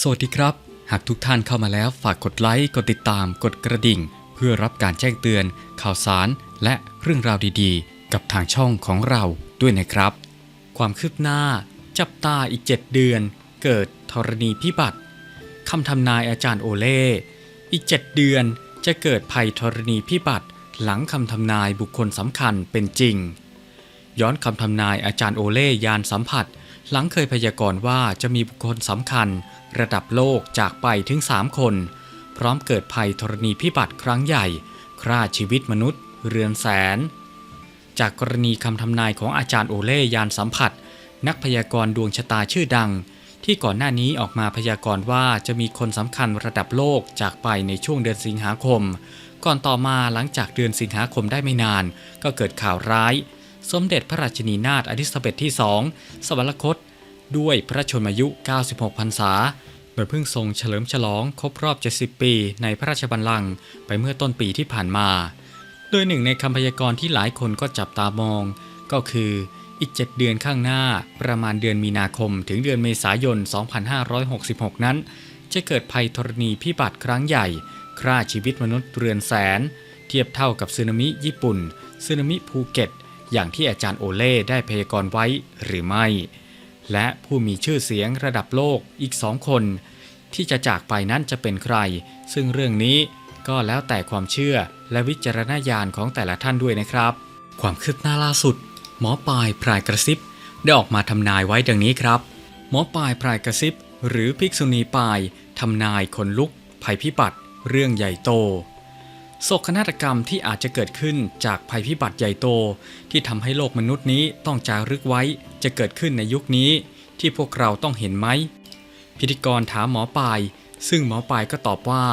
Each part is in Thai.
สวัสดีครับ หากทุกท่านเข้ามาแล้วฝากกดไลค์ กดติดตาม กดกระดิ่ง เพื่อรับการแจ้งเตือน ข่าวสาร และเรื่องราวดีๆ กับทางช่องของเราด้วยนะครับ ความคืบหน้า จับตาอีก 7 เดือน เกิดธรณีพิบัติคำทำนายอาจารย์โอเล่อีก 7 เดือนจะเกิดภัยธรณีพิบัติ หลังคำทำนายบุคคลสำคัญเป็นจริง ย้อนคำทำนายอาจารย์โอเล่ยานสัมผัส หลังเคยพยากรณ์ว่าจะมีบุคคลสำคัญ ระดับโลกจากไปถึง 3 คน พร้อมเกิดภัยธรณีพิบัติครั้งใหญ่ฆ่าชีวิตมนุษย์ เรือนแสน จากกรณีคำทำนายของอาจารย์โอเล่ยานสัมผัส นักพยากรณ์ดวงชะตาชื่อดัง ที่ก่อนหน้านี้ออกมาพยากรณ์ว่าจะมีคนสำคัญระดับโลกจากไปในช่วงเดือนสิงหาคม ก่อนต่อมาหลังจากเดือนสิงหาคมได้ไม่นาน ก็เกิดข่าวร้าย สมเด็จพระราชินีนาถอลิซาเบธที่2สวรรคต ด้วยพระชนมายุ 96 พรรษาโดยเพิ่งทรงเฉลิมฉลองครบรอบ 70 ปี ในพระราชบัลลังก์ไปเมื่อต้นปีที่ผ่านมา โดยหนึ่งในคำพยากรณ์ที่หลายคนก็จับตามอง ก็คืออีก 7 เดือนข้างหน้าประมาณเดือนมีนาคมถึงเดือนเมษายน 2566 นั้น จะเกิดภัยธรณีพิบัติครั้งใหญ่ฆ่าชีวิตมนุษย์เรือนแสน เทียบเท่ากับสึนามิญี่ปุ่นสึนามิภูเก็ต อย่างที่อาจารย์โอเล่ได้พยากรณ์ไว้หรือไม่ และผู้มีชื่อเสียงระดับโลกอีกสองคน ที่จะจากไปนั้นจะเป็นใคร ซึ่งเรื่องนี้ก็แล้วแต่ความเชื่อและวิจารณญาณของแต่ละท่านด้วยนะครับ ความคืบหน้าล่าสุด หมอปลายพรายกระซิบ ได้ออกมาทำนายไว้ดังนี้ครับ หมอปลายพรายกระซิบ หรือภิกษุณีปลายทำนายคนลุก ภัยพิบัติ เรื่องใหญ่โต โศกนาฏกรรมที่อาจจะเกิดขึ้นจากภัยพิบัติใหญ่โต ที่ทำให้โลกมนุษย์นี้ต้องจารึกไว้จะเกิดขึ้นในยุคนี้ ที่พวกเราต้องเห็นไหม พิธีกรถามหมอปลาย ซึ่งหมอปลายก็ตอบว่า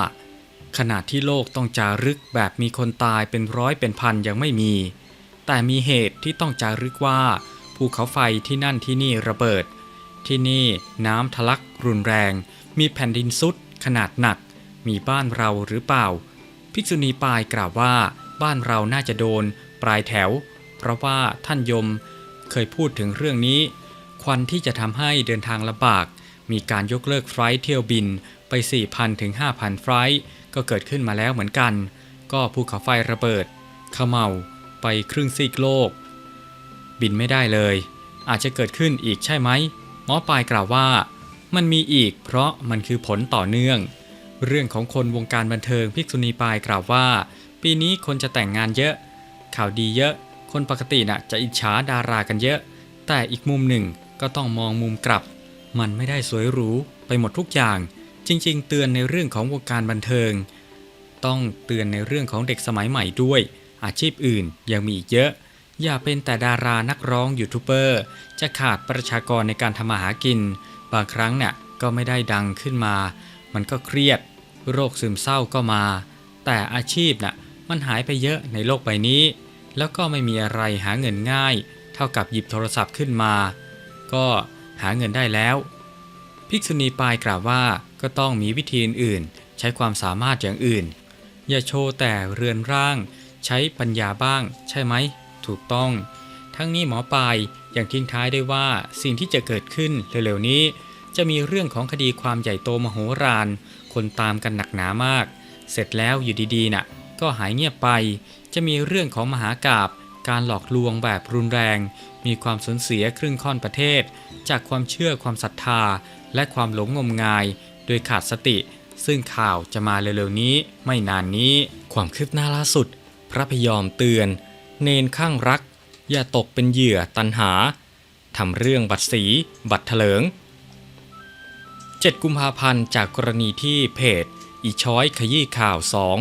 ขณะที่โลกต้องจารึกแบบมีคนตายเป็นร้อยเป็นพันยังไม่มี แต่มีเหตุที่ต้องจารึกว่าภูเขาไฟที่นั่นที่นี่ระเบิด ที่นี่น้ำทะลักรุนแรง มีแผ่นดินซุดขนาดหนัก มีบ้านเราหรือเปล่า ภิกษุณีปายกล่าวว่า บ้านเราน่าจะโดน ปลายแถว เพราะว่าท่านยมเคยพูดถึงเรื่องนี้ ควันที่จะทำให้เดินทางลำบาก มีการยกเลิกไฟล์เที่ยวบินไป 4,000ถึง5,000 ไฟล์ก็เกิดขึ้นมาแล้วเหมือนกัน ก็ภูเขาไฟระเบิดขมเมาไปครึ่งซีกโลก บินไม่ได้เลย อาจจะเกิดขึ้นอีกใช่ไหมหมอปลายกล่าวว่า มันมีอีกเพราะมันคือผลต่อเนื่อง เรื่องของคนวงการบันเทิงภิกษุณีปายกล่าวว่า ปีนี้คนจะแต่งงานเยอะ ข่าวดีเยอะ คนปกติน่ะจะอิจฉาดารากันเยอะ แต่อีกมุมหนึ่งก็ต้องมองมุมกลับ มันไม่ได้สวยหรูไปหมดทุกอย่าง จริง ๆ เตือนในเรื่องของวงการบันเทิง ต้องเตือนในเรื่องของเด็กสมัยใหม่ด้วย อาชีพอื่นยังมีอีกเยอะ อย่าเป็นแต่ดารานักร้องยูทูบเบอร์จะขาดประชากรในการทำมาหากิน บางครั้งเนี่ยก็ไม่ได้ดังขึ้นมา มันก็เครียด โรคซึมเศร้าก็มา แต่อาชีพน่ะมันหายไปเยอะในโลกใบนี้ แล้วก็ไม่มีอะไรหาเงินง่าย เท่ากับหยิบโทรศัพท์ขึ้นมา ก็หาเงินได้แล้ว ภิกษุณีปายกล่าวว่าก็ต้องมีวิธีอื่นๆใช้ความสามารถอย่างอื่น อย่าโชว์แต่เรือนร่าง ใช้ปัญญาบ้าง ใช่ไหมถูกต้อง ทั้งนี้หมอปายยังทิ้งท้ายได้ว่าสิ่งที่จะเกิดขึ้นเร็วๆนี้ จะมีเรื่องของคดีความใหญ่โตมโหฬารคนตามกันหนักหนามาก เสร็จแล้วอยู่ดีๆน่ะก็หายเงียบไป จะมีเรื่องของมหากาบการหลอกลวงแบบรุนแรง มีความสูญเสียครึ่งค่อนประเทศ จากความเชื่อความศรัทธา และความหลงงมงาย โดยขาดสติ ซึ่งข่าวจะมาเร็วๆนี้ ไม่นานนี้ ความคืบหน้าล่าสุด พระพยอมเตือน เนนข้างรัก อย่าตกเป็นเหยื่อตันหาทำเรื่องบัตรสี บัตรเถลิง 7 กุมภาพันธ์จากกรณีที่เพจ อีช้อยขยี้ข่าว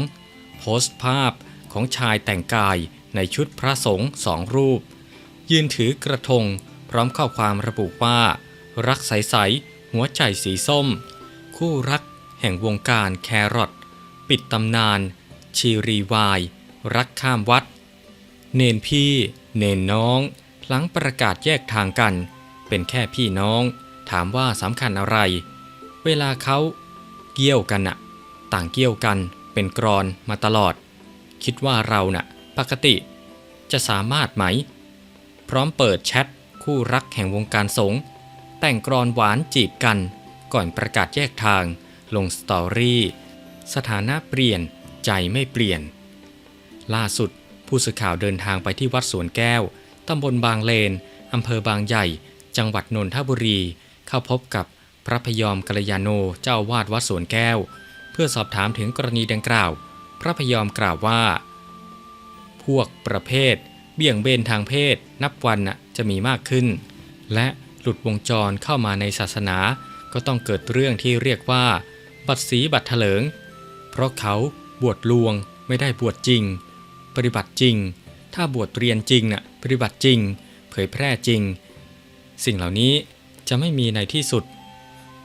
2 โพสต์ภาพของชายแต่งกายในชุดพระสงฆ์สองรูป ยืนถือกระทงพร้อมข้อความระบุว่า รักใสๆหัวใจสีส้ม คู่รักแห่งวงการแครอทปิดตำนาน ชีรีวาย รักข้ามวัด เนนพี่ เนนน้อง หลังประกาศแยกทางกัน เป็นแค่พี่น้อง ถามว่าสำคัญอะไร เวลาเขาเกี่ยวกันน่ะ ต่างเกี่ยวกันเป็นกรอนมาตลอด คิดว่าเราน่ะ ปกติจะสามารถไหม พร้อมเปิดแชทคู่รักแห่งวงการสงฆ์แต่งกรอนหวานจีบกัน ก่อนประกาศแยกทางลงสตอรี่ สถานะเปลี่ยนใจไม่เปลี่ยน ล่าสุดผู้สื่อข่าวเดินทางไปที่วัดสวนแก้ว ตำบลบางเลน อำเภอบางใหญ่ จังหวัดนนทบุรี เข้าพบกับ พระพยอมกัลยาโนเจ้าวาดวัดสวนแก้ว เพื่อสอบถามถึงกรณีดังกล่าว พระพยอมกล่าวว่า พวกประเภท เบี่ยงเบนทางเพศ นับวันจะมีมากขึ้น และหลุดวงจรเข้ามาในศาสนา ก็ต้องเกิดเรื่องที่เรียกว่า บัตรสีบัตรเถลิง เพราะเขาบวชลวงไม่ได้บวชจริง ปฏิบัติจริง ถ้าบวชเรียนจริงน่ะปฏิบัติจริง เผยแพร่จริง สิ่งเหล่านี้จะไม่มีในที่สุด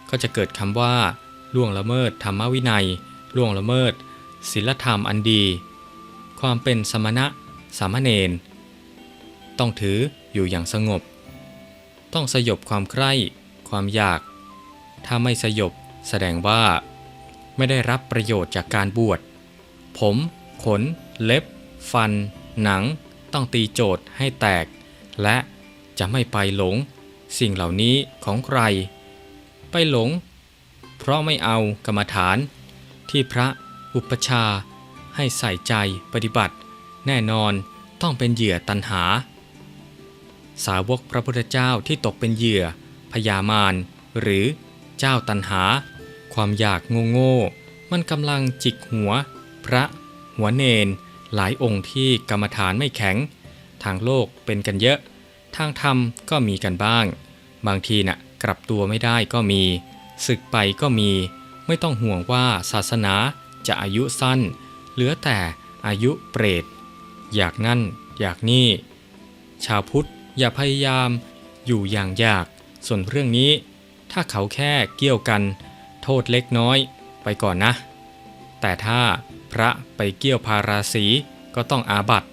ก็จะเกิดคำว่า ล่วงละเมิดธรรมวินัย ล่วงละเมิดศีลธรรมอันดี ความเป็นสมณะสามเณรต้องถืออยู่อย่างสงบ ต้องสยบความใคร่ ความอยาก ถ้าไม่สยบแสดงว่า ไม่ได้รับประโยชน์จากการบวช ผม ขน เล็บ ฟัน หนัง ต้องตีโจทย์ให้แตก และจะไม่ไปหลง สิ่งเหล่านี้ของใคร ไปหลง เพราะไม่เอากรรมฐาน ที่พระอุปชาให้ใส่ใจปฏิบัติ แน่นอนต้องเป็นเหยื่อตันหา สาวกพระพุทธเจ้าที่ตกเป็นเหยื่อพยามารหรือเจ้าตันหา ความอยากโง่โง่ๆมันกำลังจิกหัว พระ หัวเนน หลายองค์ที่กรรมฐานไม่แข็ง ทางโลกเป็นกันเยอะ ทางธรรมก็มีกันบ้าง บางทีน่ะ กลับตัวไม่ได้ก็มีศึกไปก็มี ไม่ต้องห่วงว่าศาสนาจะอายุสั้น เหลือแต่อายุเปรต อยากนั่น อยากนี่ ชาวพุทธอย่าพยายาม อยู่อย่างยาก ส่วนเรื่องนี้ ถ้าเขาแค่เกี่ยวกัน โทษเล็กน้อยไปก่อนนะ แต่ถ้าพระไปเกี่ยวพาราสีก็ต้องอาบัต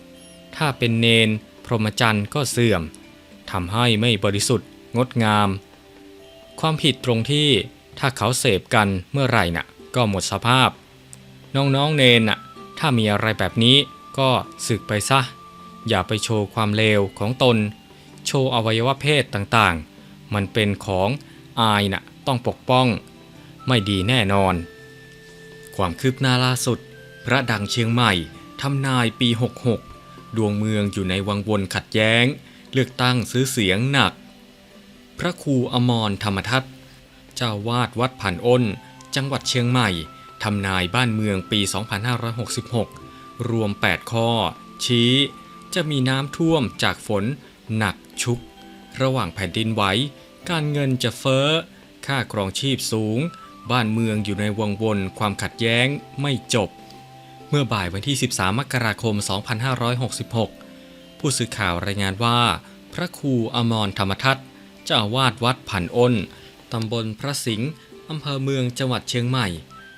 ถ้าเป็นเนน พรหมจรรย์ก็เสื่อมทำให้ไม่บริสุทธิ์งดงาม ความผิดตรงที่ถ้าเขาเสพกันเมื่อไหร่น่ะ ก็หมดสภาพ น้องๆเนนน่ะ ถ้ามีอะไรแบบนี้ก็สึกไปซะ อย่าไปโชว์ความเลวของตน โชว์อวัยวะเพศต่างๆ มันเป็นของอายน่ะต้องปกป้อง ไม่ดีแน่นอน ความคืบหน้าล่าสุด พระดังเชียงใหม่ทำนายปี 66 ดวงเมืองอยู่ในวังวนขัดแย้ง เลือกตั้งซื้อเสียงหนัก พระครูอมรธรรมทัตเจ้าวาดวัดผ่านอ้น จังหวัดเชียงใหม่ทำนายบ้านเมืองปี 2566 รวม 8 ข้อ ชี้ จะมีน้ำท่วมจากฝน หนักชุก ระหว่างแผ่นดินไหว การเงินจะเฟ้อ ค่าครองชีพสูง บ้านเมืองอยู่ในวงวนความขัดแย้งไม่จบ เมื่อบ่ายวันที่ 13 มกราคม 2566 ผู้สื่อข่าวรายงานว่า พระครูอมรธรรมทัต เจ้าอาวาดวัดผันอ้น ตำบลพระสิงห์อำเภอเมืองจังหวัดเชียงใหม่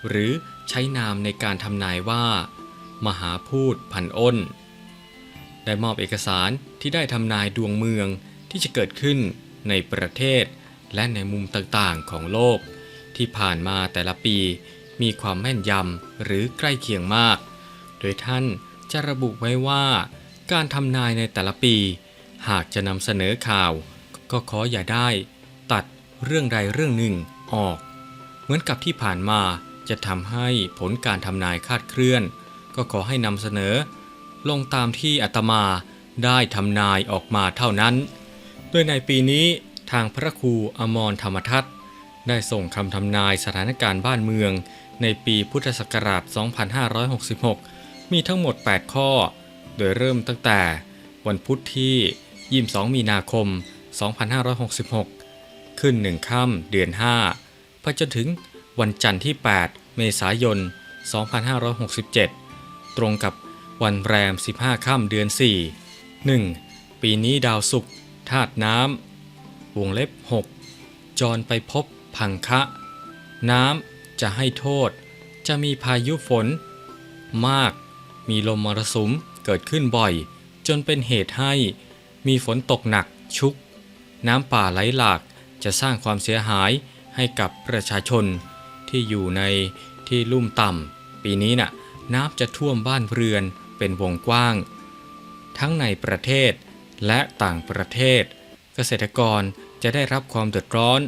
หรือใช้นามในการทำนายว่า มหาพูดผันอ้น ได้มอบเอกสารที่ได้ทำนายดวงเมืองที่จะเกิดขึ้นในประเทศ และในมุมต่างๆของโลก ที่ผ่านมาแต่ละปีมีความแม่นยำหรือใกล้เคียงมาก โดยท่านจะระบุไว้ว่า การทำนายในแต่ละปี หากจะนำเสนอข่าว ก็ขออย่าได้ตัดเรื่องใดเรื่องหนึ่งออก เหมือนกับที่ผ่านมาจะทำให้ผลการทำนายคาดเคลื่อน ก็ขอให้นำเสนอ ลงตามที่อาตมาได้ทำนายออกมาเท่านั้น โดยในปีนี้ทางพระครูอมรธรรมทัตได้ส่งคำทำนายสถานการณ์บ้านเมือง ในปีพุทธศักราช 2566 มีทั้งหมด 8 ข้อ โดยเริ่มตั้งแต่วันพุธที่ 22 มีนาคม 2566 ขึ้น1ค่ำเดือน 5 ไปจนถึงวันจันทร์ที่ 8 เมษายน 2567 ตรงกับวันแรม 15 ค่ำเดือน 4 1. ปีนี้ดาวศุกร์ธาตุน้ำวงเล็บ 6 จรไปพบพังคะ น้ำจะให้โทษ จะมีพายุฝน มาก มีลมมรสุมเกิดขึ้นบ่อย จนเป็นเหตุให้มีฝนตกหนักชุก น้ำป่าไหลหลากจะสร้างความเสียหายให้กับประชาชนที่อยู่ในที่ลุ่มต่ำปีนี้น่ะน้ำจะท่วมบ้านเรือนเป็นวงกว้าง ทั้งในประเทศและต่างประเทศ เกษตรกรจะได้รับความเดือดร้อน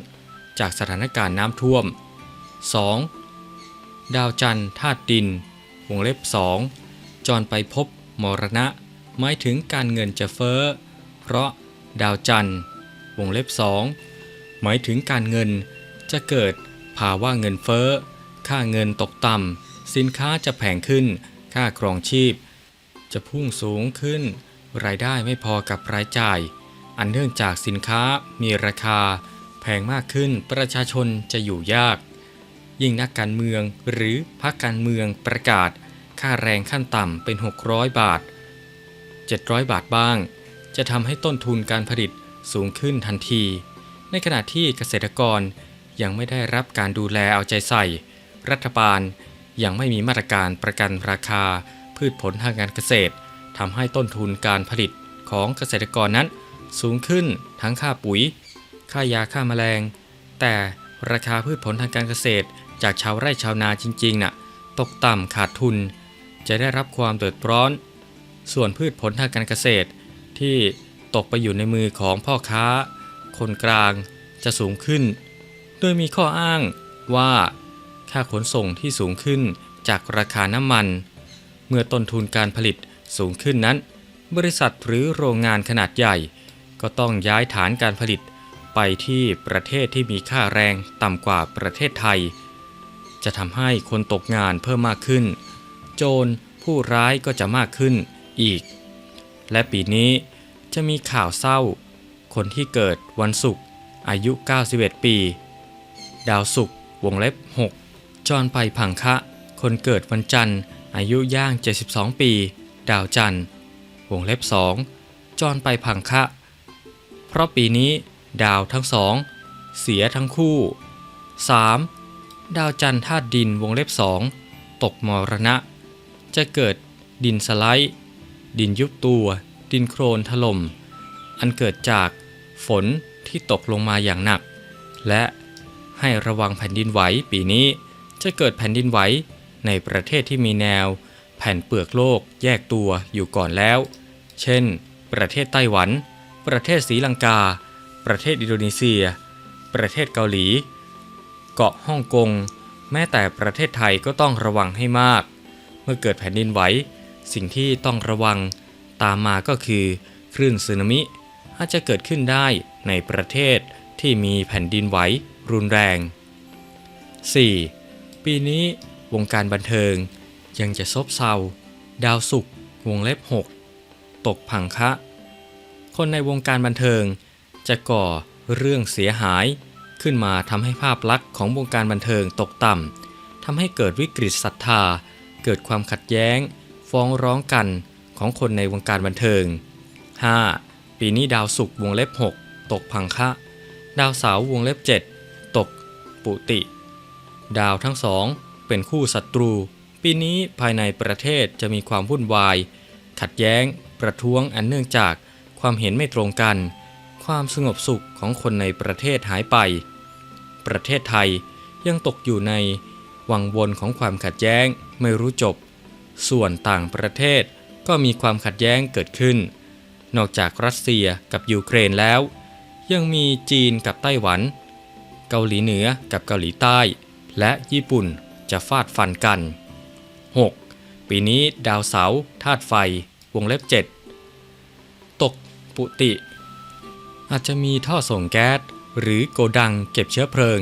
จากสถานการณ์น้ำท่วม 2. ดาวจันทร์ธาตุดิน วงเล็บ 2 จรไปพบมรณะ หมายถึงการเงินจะเฟ้อ เพราะดาวจันทร์ วงเล็บ2หมายถึงการเงินจะเกิดภาวะเงินเฟ้อ ค่าเงินตกต่ำ สินค้าจะแพงขึ้น ค่าครองชีพ จะพุ่งสูงขึ้น รายได้ไม่พอกับรายจ่าย อันเนื่องจากสินค้ามีราคา แพงมากขึ้นประชาชนจะอยู่ยาก ยิ่งนักการเมืองหรือพรรคการเมืองประกาศ ค่าแรงขั้นต่ำเป็น 600 บาท 700 บาทบ้าง จะทำให้ต้นทุนการผลิต สูงขึ้นทันที ในขณะที่เกษตรกรยังไม่ได้รับการดูแลเอาใจใส่ รัฐบาลยังไม่มีมาตรการประกันราคา พืชผลทางการเกษตรทำให้ต้นทุนการผลิตของเกษตรกรนั้น สูงขึ้นทั้งค่าปุ๋ย ค่ายาฆ่าแมลง แต่ราคาพืชผลทางการเกษตร จากชาวไร่ชาวนาจริงๆน่ะตกต่ำขาดทุน จะได้รับความเดือดร้อน ส่วนพืชผลทางการเกษตรที่ ตกไปอยู่ในมือของพ่อค้า คนกลางจะสูงขึ้น โดยมีข้ออ้างว่า ค่าขนส่งที่สูงขึ้นจากราคาน้ำมัน เมื่อต้นทุนการผลิตสูงขึ้นนั้น บริษัทหรือโรงงานขนาดใหญ่ ก็ต้องย้ายฐานการผลิตไปที่ประเทศที่มีค่าแรงต่ำกว่าประเทศไทย จะทำให้คนตกงานเพิ่มมากขึ้น โจรผู้ร้ายก็จะมากขึ้นอีก และปีนี้ จะมีข่าวเศร้า คนที่เกิดวันศุกร์อายุ 91 ปี ดาวศุกร์วงเล็บ 6จอนไปผังคะ คนเกิดวันจันทร์อายุย่าง 72 ปี ดาวจันทร์ วงเล็บ 2จอนไปผังคะ เพราะปีนี้ ดาวทั้งสอง เสียทั้งคู่ 3. ดาวจันทร์ธาตุดินวงเล็บ 2 ตกมรณะ จะเกิดดินสไลด์ ดินยุบตัว ดินโครนถล่ม อันเกิดจากฝนที่ตกลงมาอย่างหนัก และให้ระวังแผ่นดินไหวปีนี้จะเกิดแผ่นดินไหวในประเทศที่มีแนว แผ่นเปลือกโลกแยกตัวอยู่ก่อนแล้ว เช่น ประเทศไต้หวัน ประเทศศรีลังกา ประเทศอินโดนีเซีย ประเทศเกาหลี เกาะฮ่องกง แม้แต่ประเทศไทยก็ต้องระวังให้มาก เมื่อเกิดแผ่นดินไหว สิ่งที่ต้องระวัง ตามมาก็คือคลื่นสึนามิอาจจะเกิดขึ้นได้ในประเทศที่มีแผ่นดินไหวรุนแรง 4. ปีนี้วงการบันเทิงยังจะซบเซา ดาวศุกวงเล็บ 6 ตกผังคะ คนในวงการบันเทิงจะก่อเรื่องเสียหายขึ้นมาทำให้ภาพลักษณ์ของวงการบันเทิงตกต่ำทำให้เกิดวิกฤตศรัทธา เกิดความขัดแย้ง ฟ้องร้องกัน ของคนในวงการบันเทิง 5. ปีนี้ดาวศุกร์วงเล็บ 6 ตกพังคะ ดาวเสาร์วงเล็บ 7 ตก ปุติ ดาวทั้งสองเป็นคู่ศัตรู ปีนี้ภายในประเทศจะมีความวุ่นวาย ขัดแย้ง ประท้วงอันเนื่องจากความเห็นไม่ตรงกัน ความสงบสุขของคนในประเทศหายไป ประเทศไทยยังตกอยู่ในวังวนของความขัดแย้งไม่รู้จบ ส่วนต่างประเทศ ก็มีความขัดแย้งเกิดขึ้น นอกจากรัสเซียกับยูเครนแล้ว ยังมีจีนกับไต้หวัน เกาหลีเหนือกับเกาหลีใต้ และญี่ปุ่นจะฟาดฟันกัน 6. ปีนี้ดาวเสาร์ธาตุไฟ วงเล็บ 7 ตกปุติ อาจจะมีท่อส่งแก๊ส หรือโกดังเก็บเชื้อเพลิง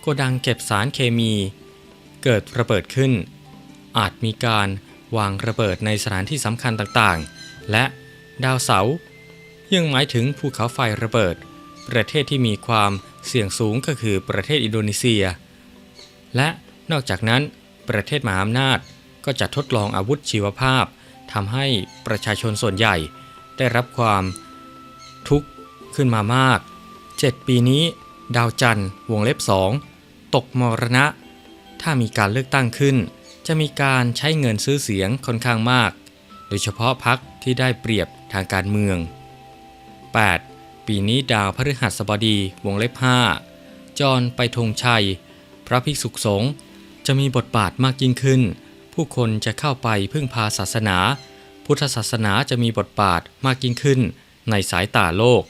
โกดังเก็บสารเคมี เกิดระเบิดขึ้น อาจมีการ วางระเบิดในสถานที่สำคัญต่างๆ และดาวเสายังหมายถึงภูเขาไฟระเบิด ประเทศที่มีความเสี่ยงสูงก็คือประเทศอินโดนีเซีย และนอกจากนั้น ประเทศมหาอำนาจก็จะทดลองอาวุธชีวภาพทำให้ประชาชนส่วนใหญ่ ได้รับความทุกข์ขึ้นมามาก 7 ปีนี้ ดาวจันทร์วงเล็บ2ตกมรณะ ถ้ามีการเลือกตั้งขึ้น จะมีการใช้เงินซื้อเสียงค่อนข้างมาก โดยเฉพาะพักที่ได้เปรียบทางการเมือง 8. ปีนี้ดาวพฤหัสบดีวงเล็บ 5 จรไปธงชัย พระภิกษุสงฆ์จะมีบทบาทมากยิ่งขึ้น ผู้คนจะเข้าไปพึ่งพาศาสนา พุทธศาสนาจะมีบทบาทมากยิ่งขึ้นในสายตาโลก